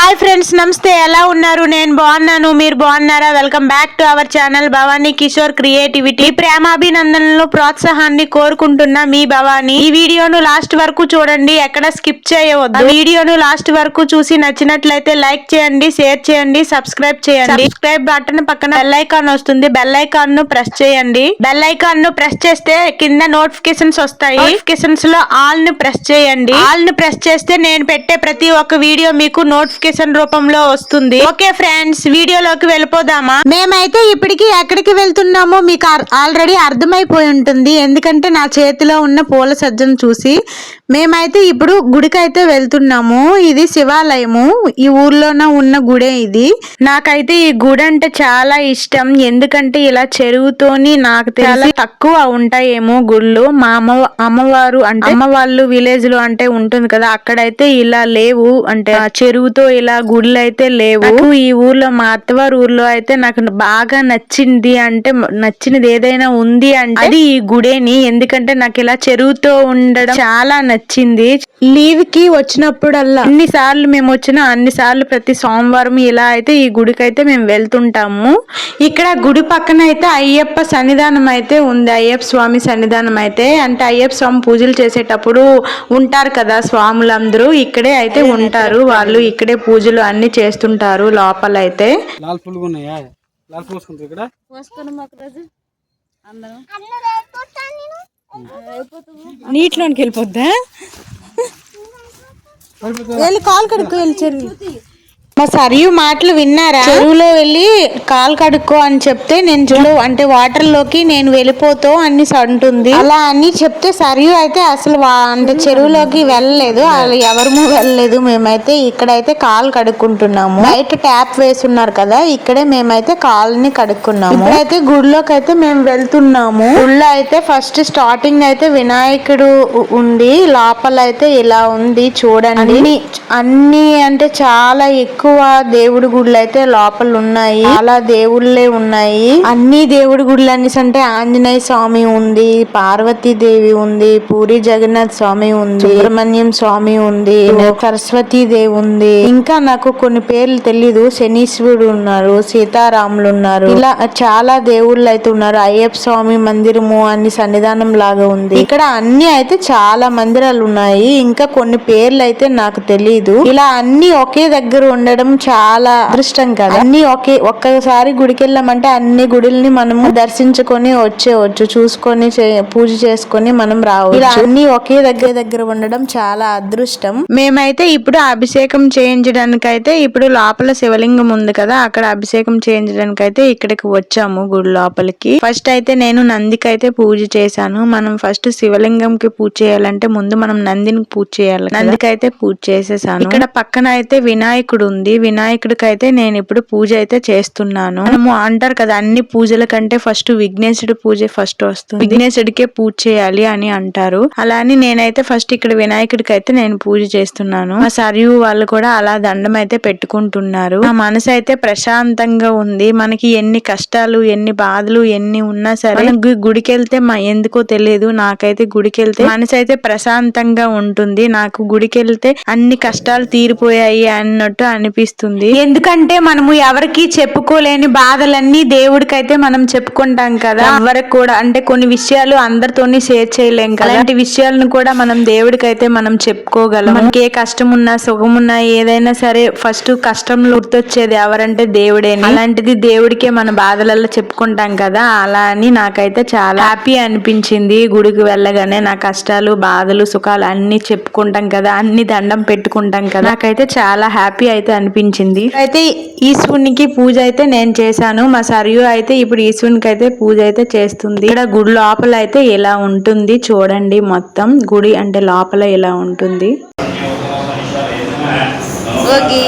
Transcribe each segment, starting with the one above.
Hi friends నమస్తే. ఎలా ఉన్నారు? నేను బాగున్నాను. మీరు బాగున్నారా? Welcome back to our channel Bhavani Kishore creativity. ప్రేమాభినందనలు ప్రోత్సాహాన్ని కోరుకుంటున్న మీ భవానీ. ఈ వీడియోను లాస్ట్ వరకు చూడండి. ఎక్కడ స్కిప్ చేయవద్దు. వీడియోను లాస్ట్ వరకు చూసి నచ్చినట్లయితే లైక్ చేయండి షేర్ చేయండి సబ్స్క్రైబ్ చేయండి. సబ్స్క్రైబ్ బటన్ పక్కన బెల్ ఐకాన్ వస్తుంది. బెల్ ఐకాన్ను ప్రెస్ చేయండి. బెల్ ఐకాన్ను ప్రెస్ చేస్తే కింద నోటిఫికేషన్స్ వస్తాయి. నోటిఫికేషన్స్లో ఆల్ను ప్రెస్ చేయండి. ఆల్ను ప్రెస్ చేస్తే నేను పెట్టే ప్రతి ఒక్క వీడియో మీకు నోటిఫికేషన్ రూపంలో వస్తుంది. ఓకే ఫ్రెండ్స్ వీడియోలోకి వెళ్ళిపోదామా? మేమైతే ఇప్పటికి ఎక్కడికి వెళ్తున్నామో మీకు ఆల్రెడీ అర్థమైపోయి ఉంటుంది. ఎందుకంటే నా చేతిలో ఉన్న పూల సజ్జను చూసి మేమైతే ఇప్పుడు గుడికైతే వెళ్తున్నాము. ఇది శివాలయము. ఈ ఊర్లోన ఉన్న గుడే ఇది. నాకైతే ఈ గుడి అంటే చాలా ఇష్టం. ఎందుకంటే ఇలా చెరువుతోని నాకు చాలా తక్కువ ఉంటాయేమో గుళ్ళు. మా అమ్మ అమ్మవారు అంటే అమ్మ వాళ్ళు విలేజ్లో అంటే ఉంటుంది కదా అక్కడైతే ఇలా లేవు. అంటే చెరువుతో ఇలా గుళ్ళు అయితే లేవు ఈ ఊర్లో మా అత్తవారి ఊర్లో అయితే నాకు బాగా నచ్చింది అంటే నచ్చినది ఏదైనా ఉంది అంటే అది ఈ గుడేని. ఎందుకంటే నాకు ఇలా చెరువుతో ఉండడం చాలా నచ్చింది. లీవ్కి వచ్చినప్పుడల్లా అన్ని సార్లు మేము వచ్చినా అన్ని సార్లు ప్రతి సోమవారం ఇలా అయితే ఈ గుడికి అయితే మేము వెళ్తుంటాము. ఇక్కడ గుడి పక్కన అయితే అయ్యప్ప సన్నిధానం అయితే ఉంది. అయ్యప్ప స్వామి సన్నిధానం అయితే. అంటే అయ్యప్ప స్వామి పూజలు చేసేటప్పుడు ఉంటారు కదా స్వాములందరూ. ఇక్కడే అయితే ఉంటారు. వాళ్ళు ఇక్కడే పూజలు అన్ని చేస్తుంటారు లోపల అయితే లాల్ ఉన్నాయా? లాల్ పోసుకుంటారు ఇక్కడ. పోసుకొని మాకు రోజు. అందరం. నీటిలోనికి వెళ్ళిపోద్దా? వెళ్ళి కాలు కడుక్కో వెళ్ళి చెరువు. మా సరియు మాటలు విన్నారా? చెరువులో వెళ్ళి కాలు కడుక్కో అని చెప్తే నేను చూడు అంటే వాటర్లోకి నేను వెళ్ళిపోతావు అని అంటుంది అలా అని చెప్తే సరియు అయితే అసలు అంటే చెరువులోకి వెళ్ళలేదు అలా ఎవరము వెళ్ళలేదు. మేమైతే ఇక్కడైతే కాలు కడుక్కుంటున్నాము. బయట ట్యాప్ వేసున్నారు కదా ఇక్కడే మేమైతే కాలుని కడుక్కున్నాము. ఇప్పుడైతే గుడిలోకి అయితే మేము వెళ్తున్నాము. గుడిలో అయితే ఫస్ట్ స్టార్టింగ్ అయితే వినాయకుడు ఉంది. లోపల అయితే ఇలా ఉంది చూడండి. అన్ని అంటే చాలా ఎక్కువ దేవుడి గుళ్ళు అయితే లోపల ఉన్నాయి చాలా దేవుళ్ళే ఉన్నాయి. అన్ని దేవుడి గుళ్ళు అంటే ఆంజనేయ స్వామి ఉంది పార్వతీదేవి ఉంది పూరి జగన్నాథ్ స్వామి ఉంది సుబ్రహ్మణ్యం స్వామి ఉంది సరస్వతి దేవి ఉంది. ఇంకా నాకు కొన్ని పేర్లు తెలీదు. శనీశ్వరుడు ఉన్నారు సీతారాములు ఉన్నారు. ఇలా చాలా దేవుళ్ళు అయితే ఉన్నారు. అయ్యప్ప స్వామి మందిరము అన్ని సన్నిధానం లాగా ఉంది. ఇక్కడ అన్ని అయితే చాలా మందిరాలు ఉన్నాయి. ఇంకా కొన్ని పేర్లు అయితే నాకు తెలియదు ఇలా అన్ని ఒకే దగ్గర ఉండడం చాలా అదృష్టం కదా. అన్ని ఒకే ఒక్కసారి గుడికి వెళ్ళామంటే అన్ని గుడుల్ని మనము దర్శించుకొని వచ్చేవచ్చు చూసుకొని పూజ చేసుకొని మనం రావచ్చు. ఇలా అన్ని ఒకే దగ్గర దగ్గర ఉండడం చాలా అదృష్టం. మేమైతే ఇప్పుడు అభిషేకం చేయించడానికి అయితే ఇప్పుడు లోపల శివలింగం ఉంది కదా అక్కడ అభిషేకం చేయించడానికి అయితే ఇక్కడికి వచ్చాము గుడి లోపలికి. ఫస్ట్ అయితే నేను నందికి అయితే పూజ చేశాను. మనం ఫస్ట్ శివలింగం కి పూజ చేయాలంటే ముందు మనం నందిని పూజ చేయాలి నందికి అయితే పూజ చేసేసాను. ఇక్కడ పక్కన అయితే వినాయకుడు ఉంది. వినాయకుడికి అయితే నేను ఇప్పుడు పూజ అయితే చేస్తున్నాను. మనము అంటారు కదా అన్ని పూజల కంటే ఫస్ట్ విఘ్నేశుడి పూజ ఫస్ట్ వస్తుంది. విఘ్నేశుడికే పూజ చేయాలి అని అంటారు. అలా అని నేనైతే ఫస్ట్ ఇక్కడ వినాయకుడికి అయితే నేను పూజ చేస్తున్నాను. మా సరియు వాళ్ళు కూడా అలా దండం అయితే పెట్టుకుంటున్నారు. ఆ మనసు అయితే ప్రశాంతంగా ఉంది. మనకి ఎన్ని కష్టాలు ఎన్ని బాధలు ఎన్ని ఉన్నా సరే గుడికెళ్తే గుడికి వెళ్తే మా ఎందుకో తెలియదు. నాకైతే గుడికి వెళ్తే మనసు అయితే ప్రశాంతంగా ఉంటుంది. నాకు గుడికి వెళ్తే అన్ని కష్టాలు తీరిపోయాయి అన్నట్టు అని అనిపిస్తుంది ఎందుకంటే మనము ఎవరికి చెప్పుకోలేని బాధలన్నీ దేవుడికైతే మనం చెప్పుకుంటాం కదా. ఎవరికి కూడా అంటే కొన్ని విషయాలు అందరితోని షేర్ చేయలేం కదా. అలాంటి విషయాలను కూడా మనం దేవుడికైతే మనం చెప్పుకోగలం. మనకి ఏ కష్టం ఉన్నా సుఖం ఉన్నా ఏదైనా సరే ఫస్ట్ కష్టంలో గుర్తొచ్చేది ఎవరంటే దేవుడేని. అలాంటిది దేవుడికే మన బాధలలో చెప్పుకుంటాం కదా. అలా అని నాకైతే చాలా హ్యాపీ అనిపించింది గుడికి వెళ్ళగానే. నా కష్టాలు బాధలు సుఖాలు అన్ని చెప్పుకుంటాం కదా. అన్ని దండం పెట్టుకుంటాం కదా. నాకైతే చాలా హ్యాపీ అయితే అనిపించింది. అయితే ఈశ్వరునికి పూజ అయితే నేను చేశాను. మా సరియు అయితే ఇప్పుడు ఈశ్వరునికి అయితే పూజ అయితే చేస్తుంది. ఇక్కడ గుడి లోపల అయితే ఇలా ఉంటుంది చూడండి మొత్తం. గుడి అంటే లోపల ఇలా ఉంటుంది? ఓకే.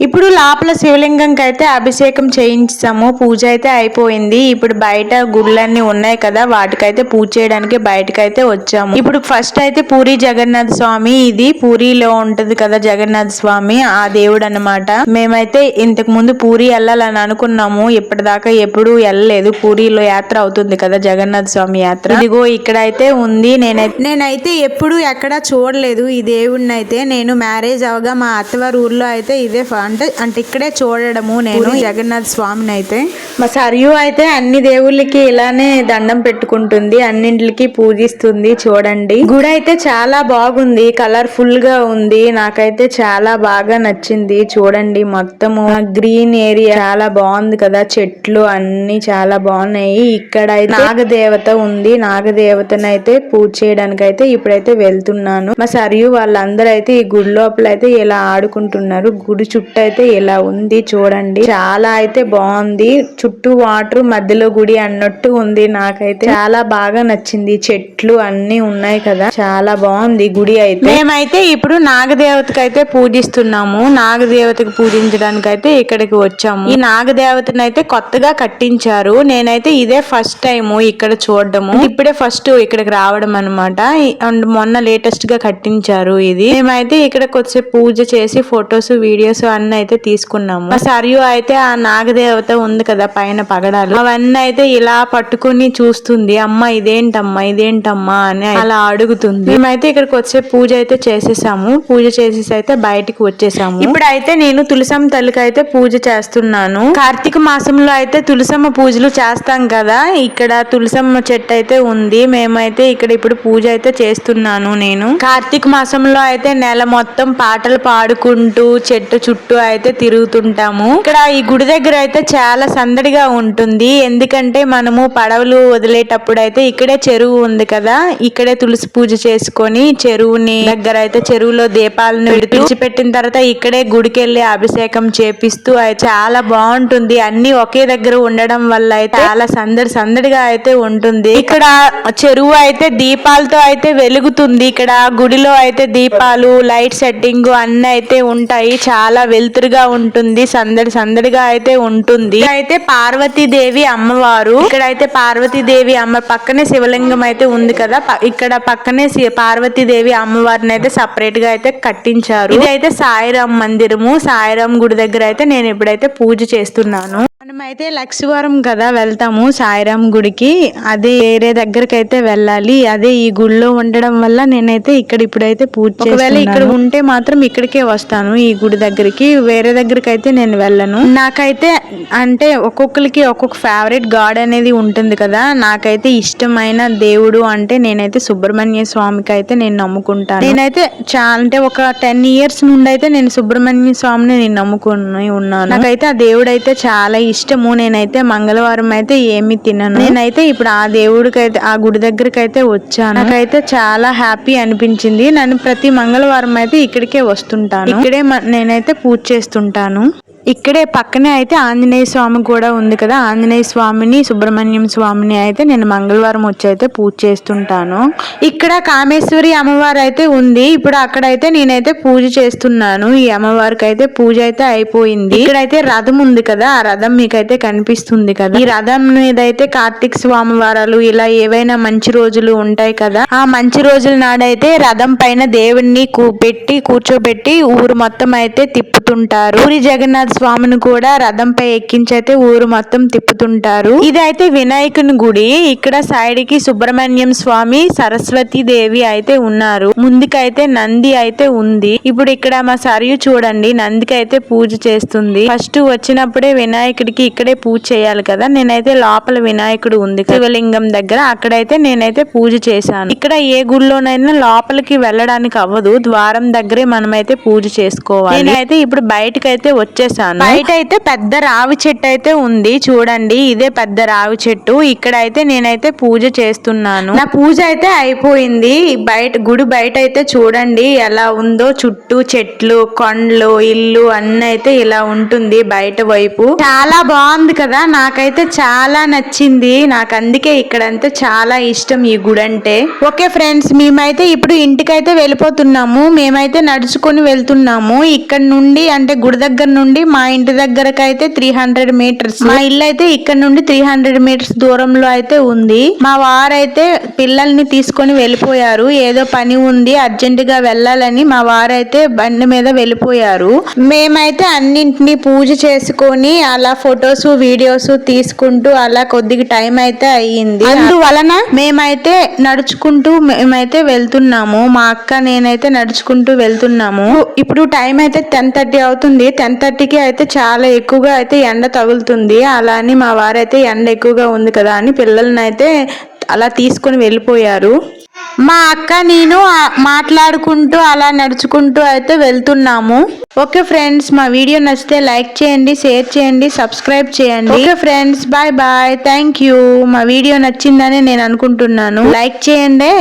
ఇప్పుడు లోపల శివలింగంకి అయితే అభిషేకం చేయించాము. పూజ అయితే అయిపోయింది. ఇప్పుడు బయట గుళ్ళన్నీ ఉన్నాయి కదా వాటికైతే పూజ చేయడానికి బయటకైతే వచ్చాము. ఇప్పుడు ఫస్ట్ అయితే పూరి జగన్నాథ స్వామి ఇది పూరిలో ఉంటది కదా జగన్నాథ స్వామి ఆ దేవుడు అన్నమాట మేమైతే ఇంతకు ముందు పూరి వెళ్ళాలని అనుకున్నాము. ఇప్పటిదాకా ఎప్పుడు వెళ్ళలేదు. పూరిలో యాత్ర అవుతుంది కదా జగన్నాథ స్వామి యాత్ర. ఇదిగో ఇక్కడ అయితే ఉంది. నేనైతే నేనైతే ఎప్పుడు ఎక్కడ చూడలేదు ఈ దేవుడిని అయితే నేను మ్యారేజ్ అవగా మా అత్తవారి ఊర్లో అయితే ఇదే ఫ- అంటే అంటే ఇక్కడే చూడడము నేను జగన్నాథ స్వామిని అయితే. మా సరియు అయితే అన్ని దేవుళ్ళకి ఇలానే దండం పెట్టుకుంటుంది అన్నింటికి పూజిస్తుంది చూడండి. గుడి అయితే చాలా బాగుంది కలర్ఫుల్గా ఉంది నాకైతే చాలా బాగా నచ్చింది చూడండి మొత్తము. గ్రీన్ ఏరియా చాలా బాగుంది కదా చెట్లు అన్ని చాలా బాగున్నాయి. ఇక్కడ అయితే నాగదేవత ఉంది నాగదేవతను అయితే పూజ చేయడానికి అయితే ఇప్పుడైతే వెళ్తున్నాను. మా సరియు వాళ్ళందరూ అయితే ఈ గుడి లోపల అయితే ఇలా ఆడుకుంటున్నారు గుడి చుట్టూ అయితే ఇలా ఉంది చూడండి. చాలా అయితే బాగుంది. చుట్టూ వాటర్ మధ్యలో గుడి అన్నట్టు ఉంది నాకైతే. చాలా బాగా నచ్చింది. చెట్లు అన్ని ఉన్నాయి కదా. చాలా బాగుంది గుడి అయితే. మేమైతే ఇప్పుడు నాగదేవతకి అయితే పూజిస్తున్నాము. నాగదేవతకి పూజించడానికి అయితే ఇక్కడికి వచ్చాము. ఈ నాగదేవతను అయితే కొత్తగా కట్టించారు. నేనైతే ఇదే ఫస్ట్ టైం ఇక్కడ చూడడము. ఇప్పుడే ఫస్ట్ ఇక్కడికి రావడం అనమాట అండ్ మొన్న లేటెస్ట్గా కట్టించారు ఇది. మేమైతే ఇక్కడ కొద్దిసేపు పూజ చేసి ఫొటోస్ వీడియోస్ అన్ని అయితే తీసుకున్నాము. సరియు అయితే ఆ నాగదేవత ఉంది కదా పైన పగడాలు. అవన్నీ అయితే ఇలా పట్టుకుని చూస్తుంది అమ్మ ఇదేంటమ్మా ఇదేంటమ్మా అని అలా అడుగుతుంది. మేమైతే ఇక్కడ కొద్దిసేపు పూజ అయితే చేసేసాము. పూజ చేసేసి అయితే బయటికి వచ్చేసాము. ఇప్పుడు అయితే నేను తులసమ్మ తల్లికి అయితే పూజ చేస్తున్నాను. కార్తీక మాసంలో అయితే తులసమ్మ పూజలు చేస్తాం కదా. ఇక్కడ తులసమ్మ చెట్టు అయితే ఉంది. మేమైతే ఇక్కడ ఇప్పుడు పూజ అయితే చేస్తున్నాను నేను. కార్తీక మాసంలో అయితే నెల మొత్తం పాటలు పాడుకుంటూ చెట్టు చుట్టూ అయితే తిరుగుతుంటాము. ఇక్కడ ఈ గుడి దగ్గర అయితే చాలా సందడిగా ఉంటుంది. ఎందుకంటే మనము పడవలు వదిలేటప్పుడు అయితే ఇక్కడే చెరువు ఉంది కదా. ఇక్కడే తులసి పూజ చేసుకొని చెరువుని దగ్గర అయితే చెరువులో దీపాలను విడిచిపెట్టిన తర్వాత ఇక్కడే గుడికి వెళ్ళి అభిషేకం చేపిస్తూ అయితే చాలా బాగుంటుంది. అన్ని ఒకే దగ్గర ఉండడం వల్ల అయితే చాలా సందడి సందడిగా అయితే ఉంటుంది. ఇక్కడ చెరువు అయితే దీపాలతో అయితే వెలుగుతుంది. ఇక్కడ గుడిలో అయితే దీపాలు లైట్ సెట్టింగ్ అన్ని అయితే ఉంటాయి. చాలా వెలు వెలుతురుగా ఉంటుంది సందడి సందడిగా అయితే ఉంటుంది. అయితే పార్వతీదేవి అమ్మవారు. ఇక్కడ అయితే పార్వతీదేవి అమ్మ పక్కనే శివలింగం అయితే ఉంది కదా. ఇక్కడ పక్కనే పార్వతీదేవి అమ్మవారిని అయితే సపరేట్గా అయితే కట్టించారు. ఇది అయితే సాయిరాం మందిరము. సాయిరాం గుడి దగ్గర అయితే నేను ఇప్పుడైతే పూజ చేస్తున్నాను. మనమైతే లక్షవారం కదా వెళ్తాము సాయిరాం గుడికి. అదే వేరే దగ్గరికి అయితే వెళ్ళాలి. అదే ఈ గుడిలో ఉండడం వల్ల నేనైతే ఇక్కడ ఇప్పుడైతే పూజ ఒకవేళ ఇక్కడ ఉంటే మాత్రం ఇక్కడికే వస్తాను ఈ గుడి దగ్గరికి. వేరే దగ్గరికి అయితే నేను వెళ్ళను. నాకైతే అంటే ఒక్కొక్కరికి ఒక్కొక్క ఫేవరెట్ గాడ్ అనేది ఉంటుంది కదా. నాకైతే ఇష్టమైన దేవుడు అంటే నేనైతే సుబ్రహ్మణ్య స్వామికి అయితే నేను నమ్ముకుంటాను. నేనైతే చాలా అంటే ఒక టెన్ ఇయర్స్ నుండి అయితే నేను సుబ్రహ్మణ్య స్వామిని నేను నమ్ముకుని ఉన్నాను. నాకైతే ఆ దేవుడు అయితే చాలా ఇష్టము. నేనైతే మంగళవారం అయితే ఏమి తినను. నేనైతే ఇప్పుడు ఆ దేవుడికి అయితే ఆ గుడి దగ్గరికి అయితే వచ్చాను. నాకైతే చాలా హ్యాపీ అనిపించింది. నన్ను ప్రతి మంగళవారం అయితే ఇక్కడికే వస్తుంటాను. ఇక్కడే మ- నేనైతే పూజ చేస్తుంటాను. ఇక్కడే పక్కనే అయితే ఆంజనేయ స్వామి కూడా ఉంది కదా. ఆంజనేయ స్వామిని సుబ్రహ్మణ్యం స్వామిని అయితే నేను మంగళవారం వచ్చి అయితే పూజ చేస్తుంటాను. ఇక్కడ కామేశ్వరి అమ్మవారు అయితే ఉంది. ఇప్పుడు అక్కడైతే నేనైతే పూజ చేస్తున్నాను. ఈ అమ్మవారికి అయితే పూజ అయితే అయిపోయింది. ఇక్కడైతే రథం ఉంది కదా. ఆ రథం మీకైతే కనిపిస్తుంది కదా. ఈ రథం మీద అయితే కార్తీక స్వామి వారాలు ఇలా ఏవైనా మంచి రోజులు ఉంటాయి కదా. ఆ మంచి రోజుల నాడైతే రథం పైన దేవుణ్ణి పెట్టి కూర్చోబెట్టి ఊరు మొత్తం అయితే తిప్పుతుంటారు. పూరి జగన్నాథ్ స్వామిని కూడా రథంపై ఎక్కించి అయితే ఊరు మొత్తం తిప్పుతుంటారు. ఇది అయితే వినాయకుని గుడి. ఇక్కడ సైడ్కి సుబ్రహ్మణ్యం స్వామి సరస్వతి దేవి అయితే ఉన్నారు. ముందుకైతే నంది అయితే ఉంది. ఇప్పుడు ఇక్కడ మా సరియు చూడండి. నందికి అయితే పూజ చేస్తుంది. ఫస్ట్ వచ్చినప్పుడే వినాయకుడికి ఇక్కడే పూజ చేయాలి కదా. నేనైతే లోపల వినాయకుడు ఉంది. శివలింగం దగ్గర అక్కడైతే నేనైతే పూజ చేశాను. ఇక్కడ ఏ గుడిలోనైనా లోపలికి వెళ్ళడానికి అవ్వదు. ద్వారం దగ్గరే మనమైతే పూజ చేసుకోవాలి. నేనైతే ఇప్పుడు బయటకైతే అయితే వచ్చేసాను. వెళ్తున్నాను బయట అయితే పెద్ద రావి చెట్టు అయితే ఉంది. చూడండి ఇదే పెద్ద రావి చెట్టు. ఇక్కడ అయితే నేనైతే పూజ చేస్తున్నాను. నా పూజ అయితే అయిపోయింది. బయట గుడి బయట అయితే చూడండి ఎలా ఉందో. చుట్టూ చెట్లు కొండలు ఇల్లు అన్ని అయితే ఇలా ఉంటుంది బయట వైపు. చాలా బాగుంది కదా. నాకైతే చాలా నచ్చింది. నాకు అందుకే ఇక్కడంతా చాలా ఇష్టం ఈ గుడి అంటే. ఓకే ఫ్రెండ్స్ మేమైతే ఇప్పుడు ఇంటికైతే వెళ్ళిపోతున్నాము. మేమైతే నడుచుకొని వెళ్తున్నాము. ఇక్కడ నుండి అంటే గుడి దగ్గర నుండి మా ఇంటి దగ్గరకు అయితే త్రీ హండ్రెడ్ మీటర్స్ మా ఇల్లు అయితే ఇక్కడ నుండి త్రీ హండ్రెడ్ మీటర్స్ దూరంలో అయితే ఉంది. మా వారైతే పిల్లల్ని తీసుకొని వెళ్ళిపోయారు. ఏదో పని ఉంది అర్జెంట్గా వెళ్ళాలని మా వారైతే బండి మీద వెళ్ళిపోయారు. మేమైతే అన్నింటినీ పూజ చేసుకొని అలా ఫొటోస్ వీడియోస్ తీసుకుంటూ అలా కొద్దిగా టైం అయితే అయ్యింది. అందువలన? మేమైతే నడుచుకుంటూ మేమైతే వెళ్తున్నాము. మా అక్క నేనైతే నడుచుకుంటూ వెళ్తున్నాము. ఇప్పుడు టైం అయితే టెన్ థర్టీ అవుతుంది. టెన్ థర్టీకి అయితే చాలా ఎక్కువగా అయితే ఎండ తగులుతుంది. అలా అని మా వారైతే ఎండ ఎక్కువగా ఉంది కదా అని పిల్లల్ని అయితే అలా తీసుకొని వెళ్ళిపోయారు. మా అక్క నేను మాట్లాడుకుంటూ అలా నడుచుకుంటూ అయితే వెళ్తున్నాము. ఓకే ఫ్రెండ్స్ మా వీడియో నచ్చితే లైక్ చేయండి షేర్ చేయండి సబ్స్క్రైబ్ చేయండి. Okay friends bye bye. Thank you. మా వీడియో నచ్చిందని నేను అనుకుంటున్నాను. లైక్ చేయండి.